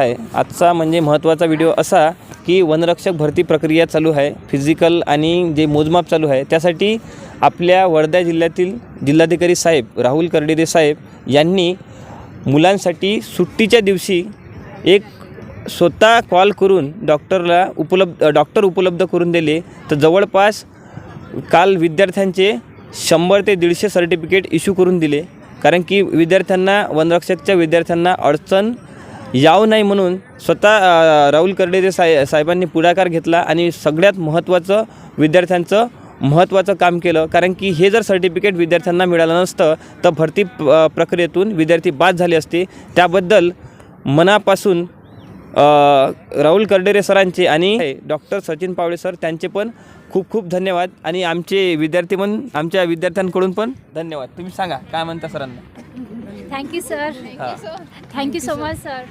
आहे. आजचा म्हणजे महत्त्वाचा व्हिडिओ असा की वनरक्षक भरती प्रक्रिया चालू आहे. फिजिकल आणि जे मोजमाप चालू आहे त्यासाठी आपल्या वर्धा जिल्ह्यातील जिल्हाधिकारी साहेब राहुल कर्डेदे साहेब यांनी मुलांसाठी सुट्टीच्या दिवशी एक स्वतः कॉल करून डॉक्टरला उपलब्ध डॉक्टर उपलब्ध करून दिले. तर जवळपास काल विद्यार्थ्यांचे शंभर ते दीडशे सर्टिफिकेट इश्यू करून दिले. कारण की विद्यार्थ्यांना वनरक्षकच्या विद्यार्थ्यांना अडचण याव नाही म्हणून स्वतः राहुल कर्डेरे साहे साहेबांनी पुढाकार घेतला आणि सगळ्यात महत्त्वाचं विद्यार्थ्यांचं महत्त्वाचं काम केलं. कारण की हे जर सर्टिफिकेट विद्यार्थ्यांना मिळालं नसतं तर भरती प्रक्रियेतून विद्यार्थी बाद झाले असते. त्याबद्दल मनापासून राहुल कर्डेरे सरांचे आणि डॉक्टर सचिन पावळे सर त्यांचे पण खूप खूप धन्यवाद. आणि आमचे विद्यार्थी पण आमच्या विद्यार्थ्यांकडून पण धन्यवाद. तुम्ही सांगा काय म्हणता सरांना? थँक्यू सर हां thank you so much sir